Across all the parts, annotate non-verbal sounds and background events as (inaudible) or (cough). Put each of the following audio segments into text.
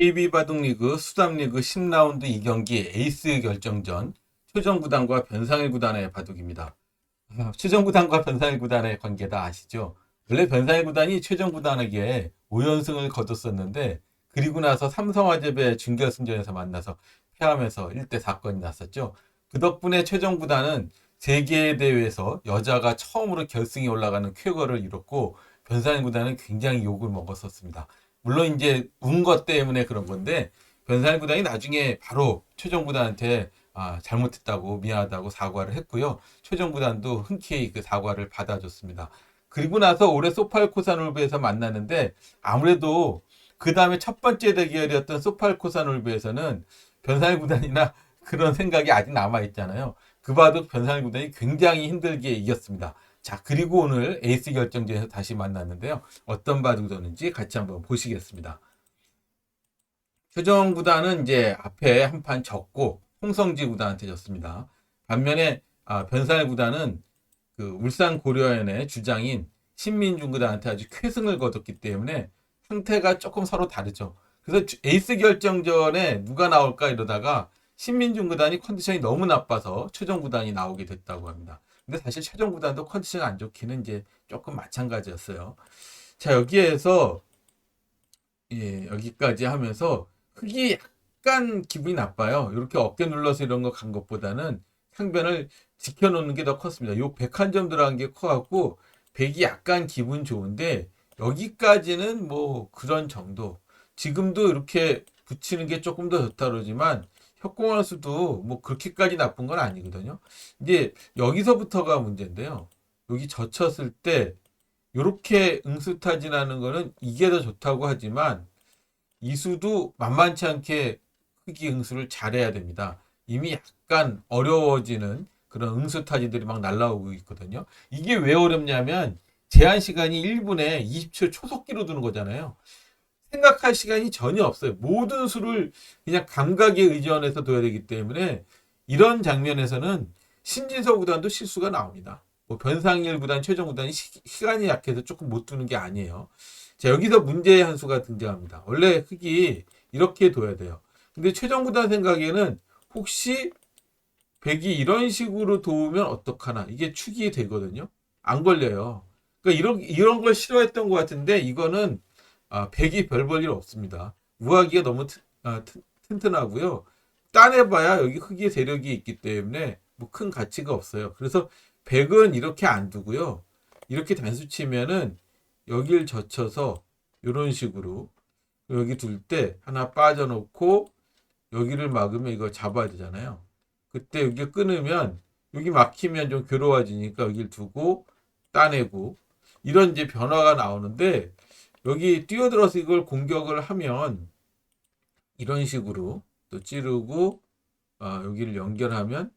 KB바둑리그 수담리그 10라운드 2경기 에이스 결정전 최정 구단과 변상일 구단의 바둑입니다. 아, 최정 구단과 변상일 구단의 관계 다 아시죠? 원래 변상일 구단이 최정 구단에게 5연승을 거뒀었는데 그리고 나서 삼성화재배 준결승전에서 만나서 패하면서 1대 사건이 났었죠. 그 덕분에 최정 구단은 세계 대회에서 여자가 처음으로 결승에 올라가는 쾌거를 이뤘고 변상일 구단은 굉장히 욕을 먹었었습니다. 물론 이제 운 것 때문에 그런 건데 변상일 구단이 나중에 바로 최종 구단한테 아, 잘못했다고 미안하다고 사과를 했고요. 최종 구단도 흔쾌히 그 사과를 받아줬습니다. 그리고 나서 올해 소팔코사놀브에서 만났는데 아무래도 그 다음에 첫 번째 대결이었던 소팔코사놀브에서는 변상일 구단이나 그런 생각이 아직 남아 있잖아요. 그 바둑 변상일 구단이 굉장히 힘들게 이겼습니다. 자, 그리고 오늘 에이스 결정전에서 다시 만났는데요. 어떤 바둑이었는지 같이 한번 보시겠습니다. 최정 구단은 이제 앞에 한 판 졌고 홍성지 구단한테 졌습니다. 반면에 아, 변살 구단은 그 울산 고려연의 주장인 신민중 구단한테 아주 쾌승을 거뒀기 때문에 상태가 조금 서로 다르죠. 그래서 주- 에이스 결정전에 누가 나올까 이러다가 신민중 구단이 컨디션이 너무 나빠서 최종 구단이 나오게 됐다고 합니다. 근데 사실 최종 구단도 컨디션 안 좋기는 이제 조금 마찬가지였어요. 자, 여기에서 예, 여기까지 하면서 흙이 약간 기분이 나빠요. 이렇게 어깨 눌러서 이런 거 간 것보다는 상변을 지켜놓는 게 더 컸습니다. 요 101점 들어간 게 커갖고 100이 약간 기분 좋은데 여기까지는 뭐 그런 정도. 지금도 이렇게 붙이는 게 조금 더 좋다 그러지만 협공할 수도 뭐 그렇게까지 나쁜 건 아니거든요. 이제 여기서부터가 문제인데요. 여기 젖혔을 때 이렇게 응수타진하는 거는 이게 더 좋다고 하지만 이수도 만만치 않게 흑이 응수를 잘해야 됩니다. 이미 약간 어려워지는 그런 응수타진들이 막 날라오고 있거든요. 이게 왜 어렵냐면 제한 시간이 1분에 20초 초속기로 두는 거잖아요. 생각할 시간이 전혀 없어요. 모든 수를 그냥 감각에 의존해서 둬야 되기 때문에 이런 장면에서는 신진서 구단도 실수가 나옵니다. 뭐 변상일 구단, 최종 구단이 시, 시간이 약해서 조금 못 두는 게 아니에요. 자, 여기서 문제의 한 수가 등장합니다. 원래 흙이 이렇게 둬야 돼요. 근데 최종 구단 생각에는 혹시 백이 이런 식으로 도우면 어떡하나. 이게 축이 되거든요. 안 걸려요. 그러니까 이런, 이런 걸 싫어했던 것 같은데 이거는 아, 백이 별 볼 일 없습니다. 우하기가 너무 튼, 아, 튼, 튼튼하고요. 따내봐야 여기 흙의 세력이 있기 때문에 뭐 큰 가치가 없어요. 그래서 백은 이렇게 안 두고요. 이렇게 단수 치면은 여길 젖혀서 이런 식으로 여기 둘 때 하나 빠져놓고 여기를 막으면 이거 잡아야 되잖아요. 그때 여기 끊으면 여기 막히면 좀 괴로워지니까 여기를 두고 따내고 이런 이제 변화가 나오는데 여기 뛰어들어서 이걸 공격을 하면 이런 식으로 또 찌르고 아, 여기를 연결하면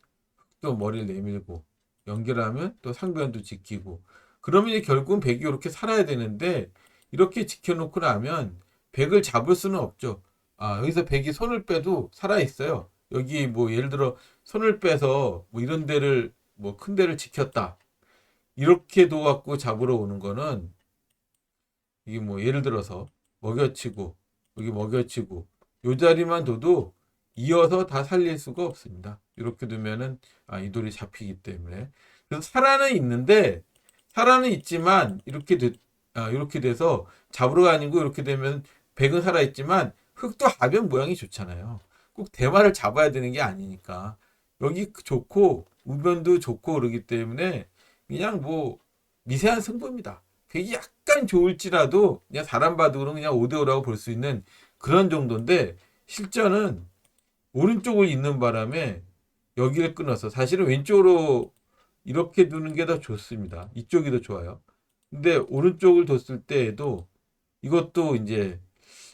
또 머리를 내밀고 연결하면 또 상변도 지키고 그러면 이제 결국은 백이 이렇게 살아야 되는데 이렇게 지켜놓고 나면 백을 잡을 수는 없죠. 아, 여기서 백이 손을 빼도 살아 있어요. 여기 뭐 예를 들어 손을 빼서 뭐 이런 데를 뭐 큰 데를 지켰다. 이렇게 둬갖고 잡으러 오는 거는 이게 뭐 예를 들어서 먹여치고 여기 먹여치고 요 자리만 둬도 이어서 다 살릴 수가 없습니다. 이렇게 두면은 아, 이 돌이 잡히기 때문에 그래서 살아는 있는데 살아는 있지만 이렇게 돼, 아, 이렇게 돼서 잡으러 다니고 이렇게 되면 백은 살아 있지만 흙도 하변 모양이 좋잖아요. 꼭 대마를 잡아야 되는 게 아니니까 여기 좋고 우변도 좋고 그러기 때문에 그냥 뭐 미세한 승부입니다. 백이 약간 좋을지라도 그냥 사람 바둑으로 그냥 5대5라고 볼 수 있는 그런 정도인데 실전은 오른쪽을 잇는 바람에 여기를 끊어서 사실은 왼쪽으로 이렇게 두는 게 더 좋습니다. 이쪽이 더 좋아요. 근데 오른쪽을 뒀을 때에도 이것도 이제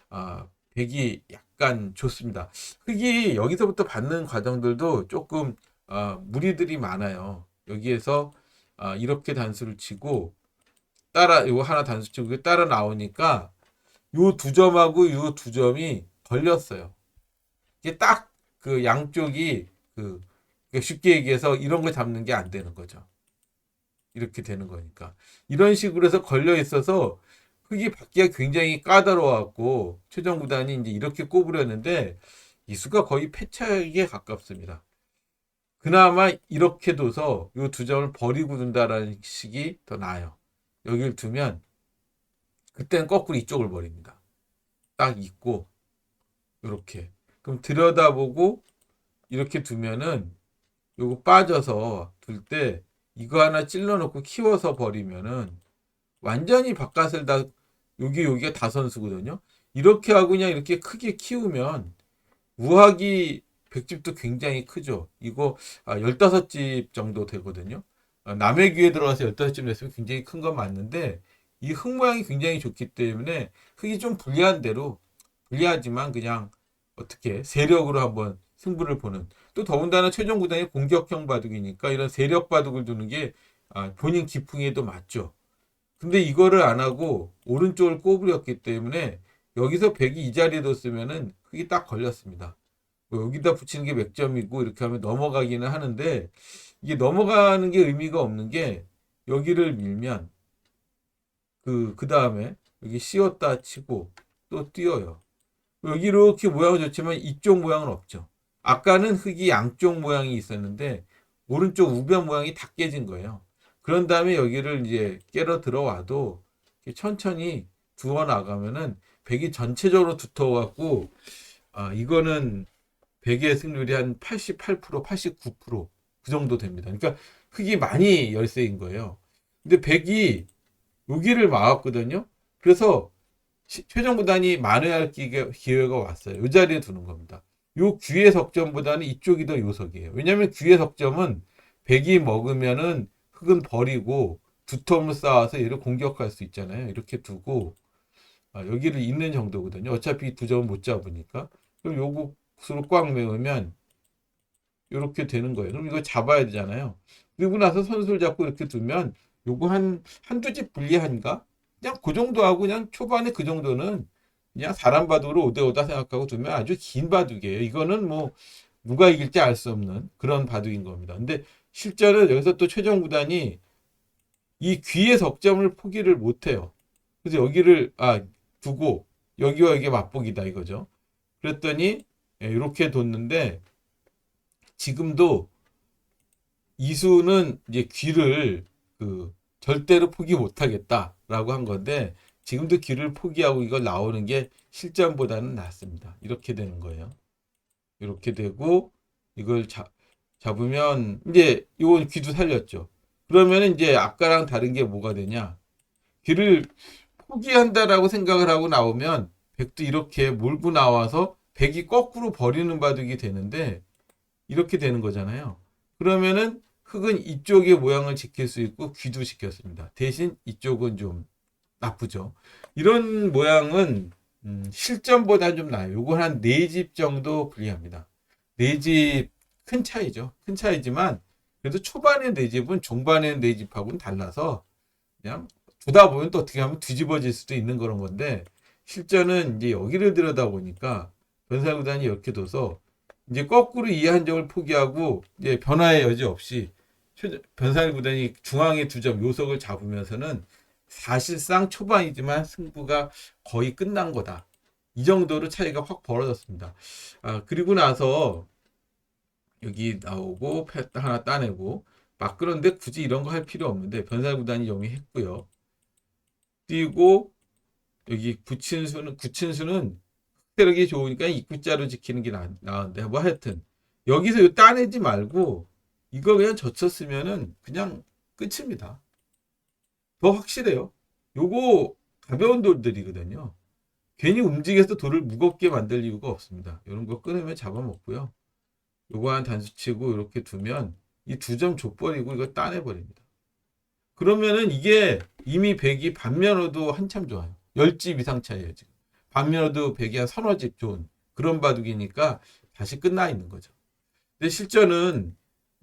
아, 백이 약간 좋습니다. 흙이 여기서부터 받는 과정들도 조금 아, 무리들이 많아요. 여기에서 아, 이렇게 단수를 치고 따라 이거 하나 단수 치고 이게 따라 나오니까 요 두 점하고 요 두 점이 걸렸어요. 이게 딱 그 양쪽이 그 그러니까 쉽게 얘기해서 이런 걸 잡는 게 안 되는 거죠. 이렇게 되는 거니까. 이런 식으로 해서 걸려 있어서 흙이 받기가 굉장히 까다로워갖고 최종 구단이 이제 이렇게 꼽으려는데 이 수가 거의 패착에 가깝습니다. 그나마 이렇게 둬서 이 두 점을 버리고 둔다라는 식이 더 나아요. 여기를 두면 그때는 거꾸로 이쪽을 버립니다. 딱 있고 이렇게 그럼 들여다보고 이렇게 두면은 요거 빠져서 둘 때 이거 하나 찔러놓고 키워서 버리면은 완전히 바깥을 다 여기 여기가 다 선수거든요. 이렇게 하고 그냥 이렇게 크게 키우면 우하기 100집도 굉장히 크죠. 이거 아, 15집 정도 되거든요. 아, 남의 귀에 들어가서 15집 냈으면 굉장히 큰 건 맞는데 이 흙 모양이 굉장히 좋기 때문에 흙이 좀 불리한 대로 불리하지만 그냥 어떻게 세력으로 한번 승부를 보는 또 더군다나 최종 구단이 공격형 바둑이니까 이런 세력 바둑을 두는 게 아, 본인 기풍에도 맞죠. 근데 이거를 안 하고 오른쪽을 꼬부렸기 때문에 여기서 백이 이 자리에 뒀으면은 흙이 딱 걸렸습니다. 뭐 여기다 붙이는 게 맥점이고 이렇게 하면 넘어가기는 하는데 이게 넘어가는 게 의미가 없는 게 여기를 밀면 그, 그 다음에 여기 씌웠다 치고 또 띄어요. 여기 이렇게 모양은 좋지만 이쪽 모양은 없죠. 아까는 흙이 양쪽 모양이 있었는데 오른쪽 우변 모양이 다 깨진 거예요. 그런 다음에 여기를 이제 깨러 들어와도 천천히 두어 나가면은 백이 전체적으로 두터워갖고 아 이거는 백의 승률이 한 88%, 89% 그 정도 됩니다. 그러니까 흙이 많이 열세인 거예요. 근데 백이 여기를 막았거든요. 그래서 시- 최종 구단이 만회할 기회- 기회가 왔어요. 이 자리에 두는 겁니다. 요 귀의 석점보다는 이쪽이 더 요석이에요. 왜냐하면 귀의 석점은 백이 먹으면은 흙은 버리고 두텀을 쌓아서 얘를 공격할 수 있잖아요. 이렇게 두고 아, 여기를 있는 정도거든요. 어차피 두 점은 못 잡으니까. 그럼 요거 수로 꽉 메우면 이렇게 되는 거예요. 그럼 이거 잡아야 되잖아요. 그리고 나서 선수를 잡고 이렇게 두면 요거 한 한두 집 불리한가? 그냥 그 정도 하고 그냥 초반에 그 정도는 그냥 사람 바둑으로 오대오다 생각하고 두면 아주 긴 바둑이에요. 이거는 뭐 누가 이길지 알 수 없는 그런 바둑인 겁니다. 근데 실제로 여기서 또 최종 구단이 이 귀의 석점을 포기를 못 해요. 그래서 여기를 아 두고 여기와 여기 맞보기다 이거죠. 그랬더니 예, 이렇게 뒀는데 지금도 이수는 이제 귀를 그 절대로 포기 못 하겠다라고 한 건데 지금도 귀를 포기하고 이걸 나오는 게 실전보다는 낫습니다. 이렇게 되는 거예요. 이렇게 되고 이걸 잡, 잡으면 이제 이건 귀도 살렸죠. 그러면 이제 아까랑 다른 게 뭐가 되냐? 귀를 포기한다라고 생각을 하고 나오면 백도 이렇게 몰고 나와서 백이 거꾸로 버리는 바둑이 되는데 이렇게 되는 거잖아요. 그러면은 흙은 이쪽의 모양을 지킬 수 있고 귀도 지켰습니다. 대신 이쪽은 좀 나쁘죠. 이런 모양은 음, 실전보다 좀 나아요. 요건 한 네 집 정도 불리합니다. 네 집 큰 차이죠. 큰 차이지만 그래도 초반에 네 집은 중반에 네 집하고는 달라서 그냥 두다 보면 또 어떻게 하면 뒤집어질 수도 있는 그런 건데 실전은 이제 여기를 들여다 보니까 변사구단이 이렇게 둬서 이제 거꾸로 이 한정을 포기하고 이제 변화의 여지 없이 변사일 구단이 중앙의 두 점 요석을 잡으면서는 사실상 초반이지만 승부가 거의 끝난 거다. 이 정도로 차이가 확 벌어졌습니다. 아, 그리고 나서 여기 나오고 패 하나 따내고 막 그런데 굳이 이런 거 할 필요 없는데 변사일 구단이 영위했고요. 띄고 여기 구친수는 구친수는 세력이 좋으니까 입구자로 지키는 게 나, 나은데 뭐 하여튼 여기서 요 따내지 말고 이거 그냥 젖혔으면은 그냥 끝입니다. 더 확실해요. 요거 가벼운 돌들이거든요. 괜히 움직여서 돌을 무겁게 만들 이유가 없습니다. 이런 거 끊으면 잡아먹고요. 요거 한 단수치고 이렇게 두면 이 두 점 족버리고 이거 따내버립니다. 그러면은 이게 이미 백이 반면으로도 한참 좋아요. 10집 이상 차이에요, 지금. 반면으로도 백이 한 서너 집 좋은 그런 바둑이니까 다시 끝나 있는 거죠. 근데 실전은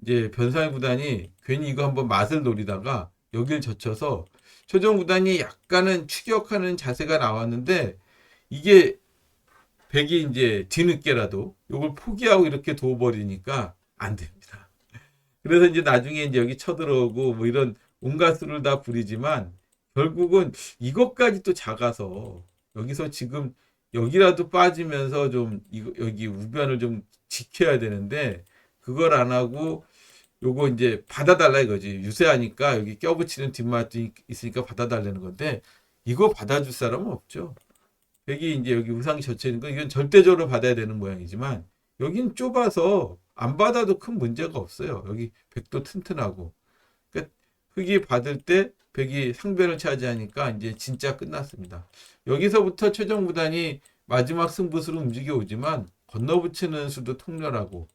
이제 변상의 구단이 괜히 이거 한번 맛을 노리다가 여길 젖혀서 최종 구단이 약간은 추격하는 자세가 나왔는데 이게 백이 이제 뒤늦게라도 이걸 포기하고 이렇게 둬버리니까 안 됩니다. 그래서 이제 나중에 이제 여기 쳐들어오고 뭐 이런 온갖 수를 다 부리지만 결국은 이것까지 또 작아서 여기서 지금 여기라도 빠지면서 좀 이거 여기 우변을 좀 지켜야 되는데 그걸 안 하고 요거 이제 받아달라 이거지 유세하니까 여기 껴붙이는 뒷맛이 있으니까 받아달라는 건데 이거 받아줄 사람은 없죠. 여기 이제 여기 우상이 젖혀 있는 거 이건 절대적으로 받아야 되는 모양이지만 여긴 좁아서 안 받아도 큰 문제가 없어요. 여기 백도 튼튼하고 흙이 받을 때 백이 상변을 차지하니까 이제 진짜 끝났습니다. 여기서부터 최종 구단이 마지막 승부수로 움직여 오지만 건너붙이는 수도 통렬하고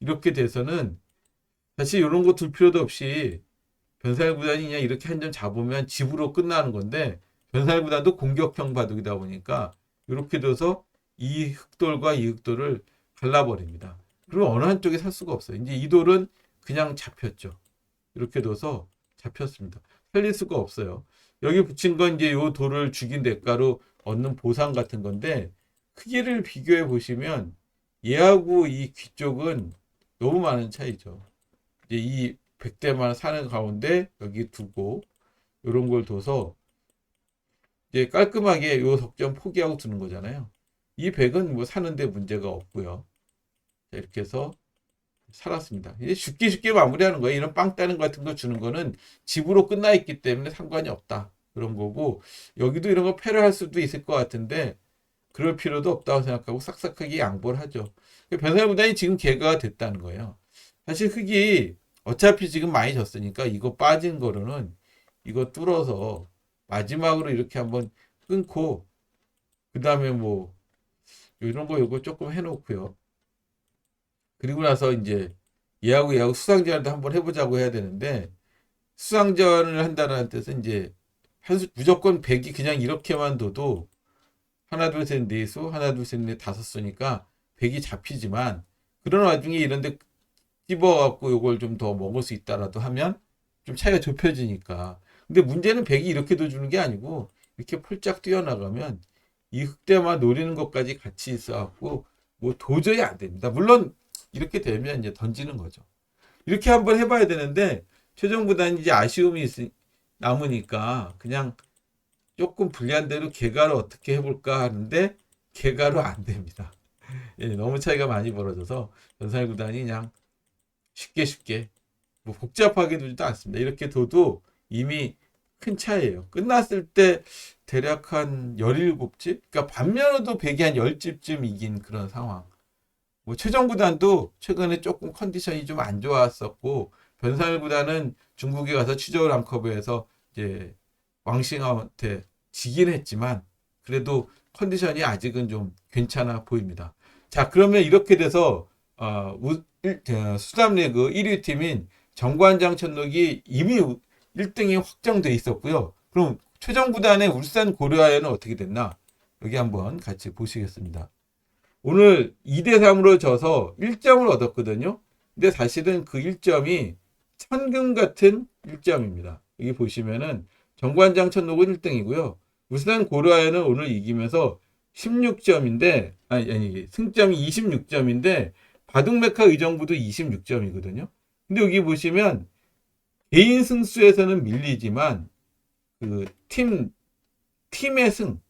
이렇게 돼서는 사실 이런 거 둘 필요도 없이 변살 구단이 그냥 이렇게 한 점 잡으면 집으로 끝나는 건데 변살 구단도 공격형 바둑이다 보니까 이렇게 돼서 이 흑돌과 이 흑돌을 갈라버립니다. 그리고 어느 한쪽에 살 수가 없어요. 이제 이 돌은 그냥 잡혔죠. 이렇게 둬서 잡혔습니다. 살릴 수가 없어요. 여기 붙인 건 이제 요 돌을 죽인 대가로 얻는 보상 같은 건데 크기를 비교해 보시면 얘하고 이 귀 쪽은 너무 많은 차이죠. 이제 이 백대만 사는 가운데 여기 두고 이런 걸 둬서 이제 깔끔하게 요 석점 포기하고 두는 거잖아요. 이 백은 뭐 사는데 문제가 없고요. 자, 이렇게 해서 살았습니다. 이제 쉽게 쉽게 마무리하는 거예요. 이런 빵 따는 거 같은 거 주는 거는 집으로 끝나 있기 때문에 상관이 없다. 그런 거고 여기도 이런 거 패를 할 수도 있을 것 같은데 그럴 필요도 없다고 생각하고 싹싹하게 양보를 하죠. 변살구단이 지금 개가 됐다는 거예요. 사실 흙이 어차피 지금 많이 졌으니까 이거 빠진 거로는 이거 뚫어서 마지막으로 이렇게 한번 끊고 그 다음에 뭐 이런 거 요거 조금 해놓고요. 그리고 나서 이제 얘하고 얘하고 수상전도 한번 해보자고 해야 되는데 수상전을 한다는 뜻은 이제 한 수, 무조건 100이 그냥 이렇게만 둬도 하나 둘 셋 네 수, 하나 둘 셋 넷 다섯 수니까 100이 잡히지만 그런 와중에 이런데 찝어갖고 요걸 좀 더 먹을 수 있다라도 하면 좀 차이가 좁혀지니까. 근데 문제는 100이 이렇게 둬주는 게 아니고 이렇게 폴짝 뛰어나가면 이 흑대만 노리는 것까지 같이 있어갖고 뭐 도저히 안 됩니다. 물론 이렇게 되면 이제 던지는 거죠. 이렇게 한번 해봐야 되는데 최종 구단이 이제 아쉬움이 있, 남으니까 그냥 조금 불리한 대로 개가를 어떻게 해볼까 하는데 개가로 안 됩니다. (laughs) 예, 너무 차이가 많이 벌어져서 전살 구단이 그냥 쉽게 쉽게 뭐 복잡하게 두지도 않습니다. 이렇게 둬도 이미 큰 차이예요. 끝났을 때 대략 한 17집? 그러니까 반면으로도 100이 한 10집쯤 이긴 그런 상황. 뭐 최정 구단도 최근에 조금 컨디션이 좀 안 좋았었고 변살 구단은 중국에 가서 취저우 랑커브에서 이제 왕싱한테 지긴 했지만 그래도 컨디션이 아직은 좀 괜찮아 보입니다. 자 그러면 이렇게 돼서 어, 어, 수담리그 1위 팀인 정관장 천록이 이미 1등이 확정돼 있었고요. 그럼 최종 구단의 울산 고려아연은 어떻게 됐나? 여기 한번 같이 보시겠습니다. 오늘 2대 3으로 져서 1점을 얻었거든요. 근데 사실은 그 1점이 천금 같은 1점입니다. 여기 보시면은 정관장 천록은 1등이고요. 울산 고려아연은 오늘 이기면서 16점인데 아니 아니 승점이 26점인데 바둑메카 의정부도 26점이거든요. 근데 여기 보시면 개인 승수에서는 밀리지만 그 팀 팀의 승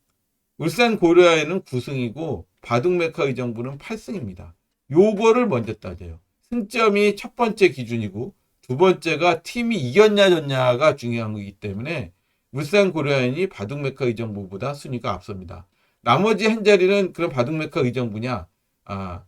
울산 고려아연은 9승이고 바둑메카 의정부는 8승입니다. 요거를 먼저 따져요. 승점이 첫 번째 기준이고 두 번째가 팀이 이겼냐 졌냐가 중요한 거기 때문에 울산 고려아연이 바둑메카 의정부보다 순위가 앞섭니다. 나머지 한 자리는 그런 바둑메카 의정부냐? 아,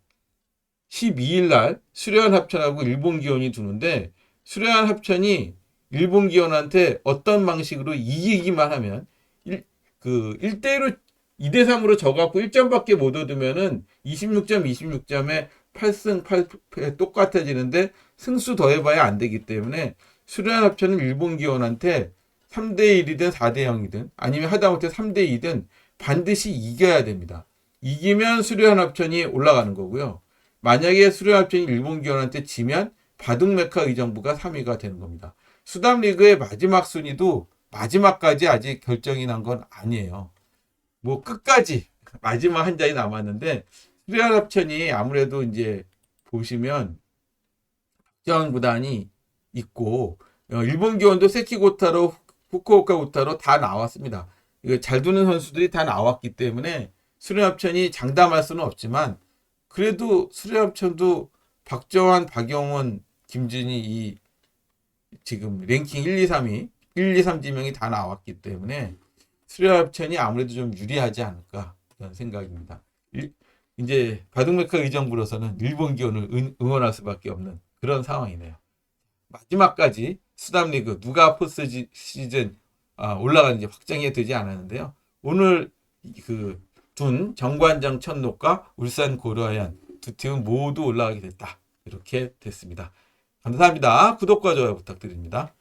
12일 날 수려한 합천하고 일본 기원이 두는데 수려한 합천이 일본 기원한테 어떤 방식으로 이기기만 하면 일, 그 1대1로 2대 3으로 져갖고 1점밖에 못 얻으면은 26점 26점에 8승 8패 똑같아지는데 승수 더해봐야 안 되기 때문에 수려한 합천은 일본 기원한테 3대 1이든 4대 0이든 아니면 하다못해 3대 2든 반드시 이겨야 됩니다. 이기면 수려한 합천이 올라가는 거고요. 만약에 수려한 합천이 일본 기원한테 지면 바둑메카 의정부가 3위가 되는 겁니다. 수담 리그의 마지막 순위도 마지막까지 아직 결정이 난 건 아니에요. 뭐 끝까지 마지막 한 장이 남았는데 수려한 합천이 아무래도 이제 보시면 박정 구단이 있고 어, 일본 기원도 세키고타로 후쿠오카 우타로 다 나왔습니다. 이거 잘 두는 선수들이 다 나왔기 때문에 수련합천이 장담할 수는 없지만 그래도 수련합천도 박정환, 박영원, 김준희 이 지금 랭킹 1, 2, 3위 1, 2, 3 지명이 다 나왔기 때문에 수련합천이 아무래도 좀 유리하지 않을까 그런 생각입니다. 일- 이제 바둑메카 의정부로서는 일본 기원을 응- 응원할 수밖에 없는 그런 상황이네요. 마지막까지 수담리그 누가 포스 지- 시즌 아, 올라가는지 확정이 되지 않았는데요. 오늘 그 둔 정관장 천록과 울산 고려하얀 두 팀은 모두 올라가게 됐다. 이렇게 됐습니다. 감사합니다. 구독과 좋아요 부탁드립니다.